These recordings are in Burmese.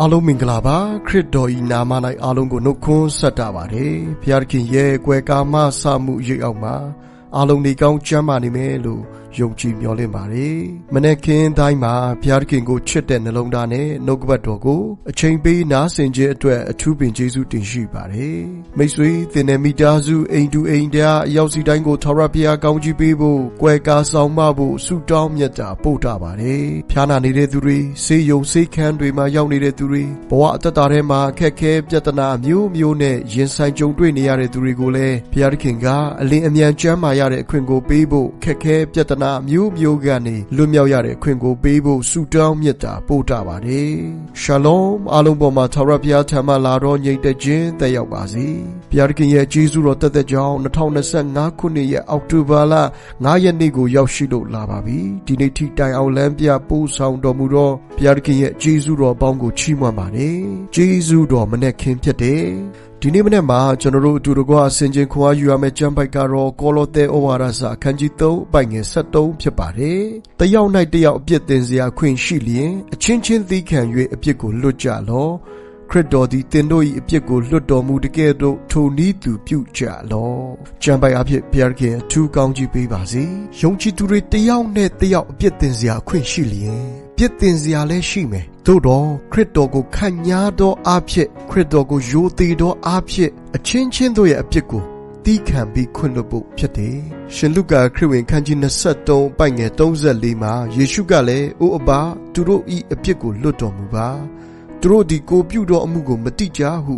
အားလုံးမင်္ဂလာပါခရစ်တော်ဤနာမ၌အားလုံးကိုနှုတ်ခွန်းဆက်တာပါတယ်ဘုရားခင်ရဲ့ကွယ်ကာမဆမှုရိပ်အောင်မှာအားလုံးဒီကောင်းချမ်းပါနေမယ်လို့ ယုံကြည်မျှော်လင့်ပါတယ်မနေ့ကင်းတိုင်းမှာဘုရားခင်ကိုချစ်တဲ့နှလုံးသားနဲ့နှုတ်ကပတ်တော်ကိုအချိန်ပေးနားဆင်ခြင်းအတွက်အထူးပင်ကျေးဇူးတင်ရှိပါတယ်မိတ်ဆွေသင်တဲ့မိသားစုအိမ်တူအိမ်တရားအရောက်စီတိုင်းကိုထာဝရဘုရားကောင်းချီးပေးဖို့ကွယ်ကာဆောင်မဖို့ဆုတောင်းမြတ်တာပို့တာပါတယ်ဖျားနာနေတဲ့သူတွေဆေးရုံဆေးခန်းတွေမှာရောက်နေတဲ့သူတွေဘဝအသက်တာထဲမှာအခက်ခဲပြဿနာမျိုးမျိုးနဲ့ရင်ဆိုင်ကြုံတွေ့နေရတဲ့သူတွေကိုလည်းဘုရားခင်ကအလင်းအမြန်ကျမ်းမာရတဲ့အခွင့်ကိုပေးဖို့ခက်ခဲပြဿနာမျိုးမျိုးကနေလွတ်မြောက်ရတဲ့အခွင့်ကိုပေးဖို့ဆုတောင်းမြတ်တာပို့တာပါတယ်ရှာလောမ်အားလုံးပေါ်မှာထာဝရဘုရားထံမှလာတော့ညီတ်တဲ့ခြင်းတက်ရောက်ပါစေဘုရားခင်ရဲ့ကျေးဇူးတော်တက်တဲ့ကြောင်း2025ခုနှစ်ရဲ့အောက်တိုဘာလ9ရက်နေ့ကိုရောက်ရှိလို့လာပါပြီဒီနေ့ထိတိုင်အောင်လမ်းပြပို့ဆောင်တော်မူတော့ဘုရားခင်ရဲ့ကျေးဇူးတော်ပေါင်းကိုချီးမွမ်းပါတယ်ကျေးဇူးတော်မနဲ့ခင်ဖြစ်တယ် ဒီနေ့မနေ့မှာကျွန်တော်တို့အတူတကွအစဉ်ချင်းခွာယူရမယ့်ကျမ်းပိုက်ကတော့ကောလောသဲဩဝါဒစာအခန်းကြီး3ပိုင်ငယ်73ဖြစ်ပါတယ်။တယောက်၌တယောက်အပြစ်တင်စရာခွင့်ရှိလျင်အချင်းချင်းသီးခံ၍အပြစ်ကိုလွတ်ကြလော့။ခ ရစ်တော်သည်တင်တို့၏အပြစ်ကိုလွတ်တော်မူတကယ်တော့ထိုနည်းသူပြုကြလော့။ကျမ်းပိုက်အဖြစ်ဘုရားခင်အထူးကောင်းကြီးပေးပါစေ။ယုံကြည်သူတွေတယောက်နဲ့တယောက်အပြစ်တင်စရာခွင့်ရှိလျင်ပြစ်တင်စရာလည်းရှိမယ်သို့တော့ခရစ်တော်ကိုခံညာသောအဖြစ်ခရစ်တော်ကိုယိုသေးသောအဖြစ်အချင်းချင်းတို့ရဲ့အပြစ်ကိုတီးခံပြီးခွင့်လွှတ်ဖို့ဖြစ်တယ်။ရှင်လုကာခရစ်ဝင်ခန်းကြီး23ပိုက်ငယ်34မှာယေရှုကလည်းအိုအဘသူတို့ဤအပြစ်ကိုလွတ်တော်မူပါ။ သူတို့ဒီကိုပြုသောအမှုကိုမတိကြဟု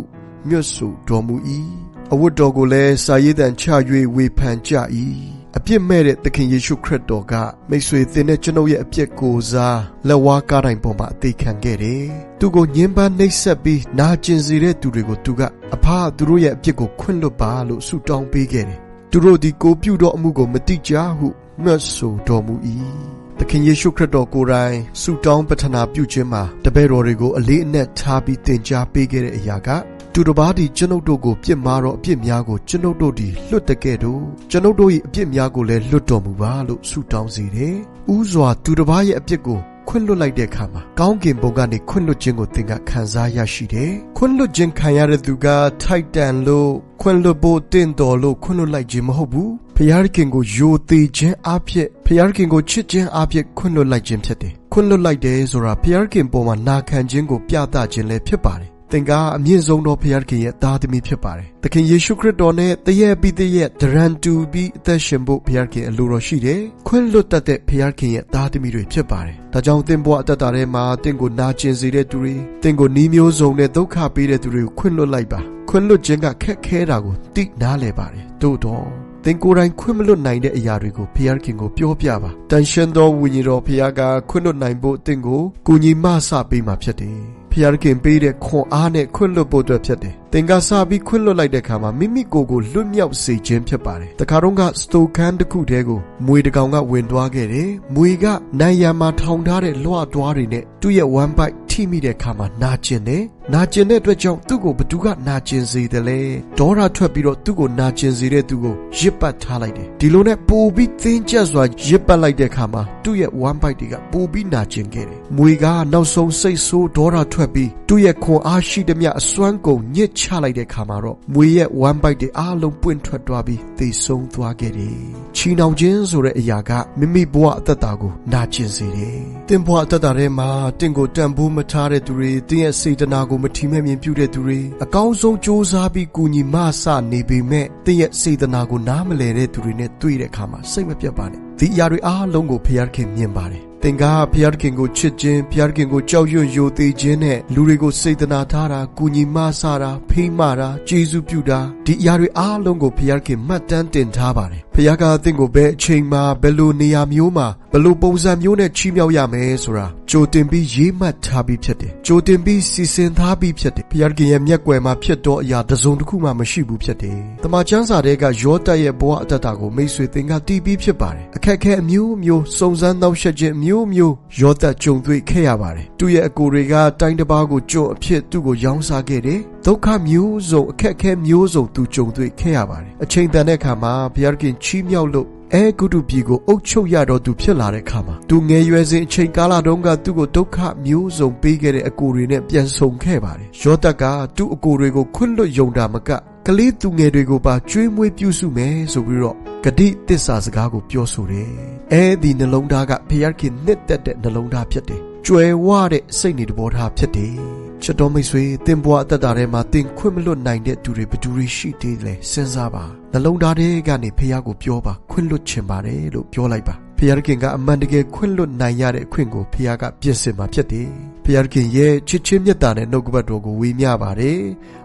မြတ်ဆိုတော်မူ၏။အဝတ်တော်ကိုလည်းစာရေးတံချ၍ဝေဖန်ကြ၏။အပြစ်မဲ့တဲ့သခင်ယေရှုခရစ်တော်ကမိတ်ဆွေသင်တဲ့ကျွန်ုပ်ရဲ့အပြစ်ကိုစားလက်ဝါးကားတိုင်းပေါ်မှာအသေးခံခဲ့တယ်။သူကိုညှဉ်းပန်းနှိပ်စက်ပြီးနာကျင်စေတဲ့သူတွေကိုသူကအဖသူတို့ရဲ့အပြစ်ကိုခွင့်လွတ်ပါလို့ဆုတောင်းပေးခဲ့တယ်။သူတို့ဒီကိုပြုသောအမှုကိုမတိကြဟုမြတ်ဆိုတော်မူ၏။ သခင်ယေရှုခရစ်တော်ကိုယ်တိုင်ဆုတောင်းပတနာပြုခြင်းမှာတပည့်တော်တွေကိုအလေးအနက်ထားပြီးသင်ကြားပေးခဲ့တဲ့အရာကသူတစ်ပါးသည်ကျွန်ုပ်တို့ကိုပြစ်မှားတော့အပြစ်များကိုကျွန်ုပ်တို့သည်လွတ်တကဲ့သို့ကျွန်ုပ်တို့၏အပြစ်များကိုလည်းလွတ်တော်မူပါလို့ဆုတောင်းစေတယ်။ဥစွာသူတစ်ပါးရဲ့အပြစ်ကို ခွင့်လွတ်လိုက်တဲ့အခါမှာကောင်းကင်ဘုံကနေခွင့်လွတ်ခြင်းကိုသင်ကခံစားရရှိတယ်။ခွင့်လွတ်ခြင်းခံရတဲ့သူကထိုက်တန်လို့ခွင့်လွတ်ဖို့တင့်တော်လို့ခွင့်လွတ်လိုက်ခြင်းမဟုတ်ဘူး။ဖျားခင်ကိုယိုသေးခြင်းအဖြစ်ဖျားခင်ကိုချစ်ခြင်းအဖြစ်ခွင့်လွတ်လိုက်ခြင်းဖြစ်တယ်။ခွင့်လွတ်လိုက်တယ်ဆိုတာဖျားခင်ပေါ်မှာနာခံခြင်းကိုပြသခြင်းလည်းဖြစ်ပါတယ် သင်ကအမြင့်ဆုံးသောဖခင်ခင်ရဲ့သားသမီးဖြစ်ပါတယ်။သခင်ယေရှုခရစ်တော်နဲ့တည့်ရဲ့ပြီးတည့်ရဲ့ဒရန်တူပြီးအသက်ရှင်ဖို့ဖခင်ခင်အလိုတော်ရှိတယ်။ခွင့်လွတ်တတ်တဲ့ဖခင်ခင်ရဲ့သားသမီးတွေဖြစ်ပါတယ်။ဒါကြောင့်သင်ဘဝအသက်တာထဲမှာသင်ကိုနာကျင်စေတဲ့သူတွေသင်ကိုနှီးမျိုးစုံနဲ့ဒုက္ခပေးတဲ့သူတွေကိုခွင့်လွတ်လိုက်ပါ။ခွင့်လွတ်ခြင်းကခက်ခဲတာကိုသိနားလည်ပါတယ်။သို့တော့သင်ကိုယ်တိုင်ခွင့်မလွတ်နိုင်တဲ့အရာတွေကိုဖျားခင်ကိုပြောပြပါတန်ရှင်သောဝိညာဉ်တော်ဖျားကခွင့်လွတ်နိုင်ဖို့သင်ကိုကူညီမဆပေးမှာဖြစ်တယ် ဖျားခင်ပေးတဲ့ခွန်အားနဲ့ခွင့်လွတ်ဖို့အတွက်ဖြစ်တယ်သင်ကစပြီးခွင့်လွတ်လိုက်တဲ့အခါမှာမိမိကိုယ်ကိုလွတ်မြောက်စေခြင်းဖြစ်ပါတယ်တခါတော့ကစတိုခန်းတစ်ခုတည်းကိုမွေတကောင်ကဝင်သွားခဲ့တယ်မွေကနိုင်ရန်မှာထောင်ထားတဲ့လွှတ်သွားတွေနဲ့သူ့ရဲ့ one bite ထိမိတဲ့အခါမှာနာကျင်တယ် နာကျင်တဲ့အတွက်ကြောင့်သူ့ကိုဘသူကနာကျင်စေတယ်လဲဒေါရထွက်ပြီးတော့သူ့ကိုနာကျင်စေတဲ့သူကိုရစ်ပတ်ထားလိုက်တယ်ဒီလိုနဲ့ပိုပြီးသင်းကျက်စွာရစ်ပတ်လိုက်တဲ့အခါမှာသူ့ရဲ့ one bite တွေကပိုပြီးနာကျင်ခဲ့တယ်မွေကနောက်ဆုံးစိတ်ဆိုးဒေါရထွက်ပြီးသူ့ရဲ့ခွန်အားရှိသမျှအစွမ်းကုန်ညစ်ချလိုက်တဲ့အခါမှာတော့မွေရဲ့ one bite တွေအားလုံးပွင့်ထွက်သွားပြီးသေဆုံးသွားခဲ့တယ်ချီနှောင်ခြင်းဆိုတဲ့အရာကမိမိဘဝအသက်တာကိုနာကျင်စေတယ်တင်ဘဝအသက်တာထဲမှာတင့်ကိုတန်ဖိုးမထားတဲ့သူတွေတင်းရဲ့စေတနာကိုမထီမဲ့မြင်ပြုတဲ့သူတွေအကောင်းဆုံးစ조사ပြီးကူညီမဆနေပေမဲ့တင်းရဲ့စေတနာကိုနားမလည်တဲ့သူတွေနဲ့တွေ့တဲ့အခါမှာစိတ်မပြတ်ပါနဲ့ဒီအရာတွေအားလုံးကိုဖျားခင်မြင်ပါတယ်သင်ကဘုရားခင်ကိုချစ်ခြင်းဘုရားခင်ကိုကြောက်ရွံ့ယိုသေးခြင်းနဲ့လူတွေကိုစေတနာထားတာကူညီမဆတာဖိမတာကျေးဇူးပြုတာဒီအရာတွေအားလုံးကိုဘုရားခင်မှတ်တမ်းတင်ထားပါတယ် ဘုရားကသင်ကိုဘယ်အချိန်မှာဘယ်လိုနေရာမျိုးမှာဘယ်လိုပုံစံမျိုးနဲ့ချီးမြှောက်ရမယ်ဆိုတာကြိုတင်ပြီးရေးမှတ်ထားပြီးဖြစ်တယ်ကြိုတင်ပြီးစီစဉ်ထားပြီးဖြစ်တယ်ဘုရားခင်ရဲ့မျက်ကွယ်မှာဖြစ်တော့အရာတစ်စုံတစ်ခုမှမရှိဘူးဖြစ်တယ်တမန်ကျမ်းစာတွေကယောသရဲ့ဘဝအတ္တတာကိုမိတ်ဆွေသင်ကတည်ပြီးဖြစ်ပါတယ်အခက်ခဲအမျိုးမျိုးစုံစမ်းနှောက်ယှက်ခြင်းမျိုးမျိုးယောသကြုံတွေ့ခဲ့ရပါတယ်သူ့ရဲ့အကိုတွေကတိုင်းတစ်ပါးကိုကြုံအဖြစ်သူ့ကိုရောင်းစားခဲ့တယ်ဒုက္ခမျိုးစုံအခက်ခဲမျိုးစုံသူကြုံတွေ့ခဲ့ရပါတယ်အချိန်တန်တဲ့အခါမှာဘုရားခင်ချီးမြှောက်လို့အဲဂုတုပြည်ကိုအုပ်ချုပ်ရတော့သူဖြစ်လာတဲ့အခါမှာသူငယ်ရွယ်စဉ်အချိန်ကာလတုန်းကသူ့ကိုဒုက္ခမျိုးစုံပေးခဲ့တဲ့အကိုတွေနဲ့ပြန်ဆုံခဲ့ပါတယ်ယောသက်ကသူ့အကိုတွေကိုခွင့်လွတ်ယုံတာမကကလေးသူငယ်တွေကိုပါကျွေးမွေးပြုစုမယ်ဆိုပြီးတော့ဂတိတစ္ဆာစကားကိုပြောဆိုတယ်အဲဒီနှလုံးသားကဖျားခင်နှစ်သက်တဲ့နှလုံးသားဖြစ်တယ်ကြွယ်ဝတဲ့စိတ်နေတဘောထားဖြစ်တယ် ချစ်တော်မိတ်ဆွေတင်ဘွားအသက်တာထဲမှာတင်ခွင့်မလွတ်နိုင်တဲ့သူတွေဘယ်သူတွေရှိသေးလဲစဉ်းစားပါနှလုံးသားထဲကနေဖះကိုပြောပါခွင့်လွတ်ချင်ပါတယ်လို့ပြောလိုက်ပါဖះခင်ကအမှန်တကယ်ခွင့်လွတ်နိုင်ရတဲ့အခွင့်ကိုဖះကပြင်ဆင်มาဖြစ်တယ်ဖះခင်ရဲ့ချစ်ချင်းမြတ်တာနဲ့နှုတ်ကပတ်တော်ကိုဝေမျှပါတယ်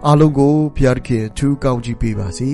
အားလုံးကိုဖះခင်ထူးကောင်းကြီးပေးပါစေ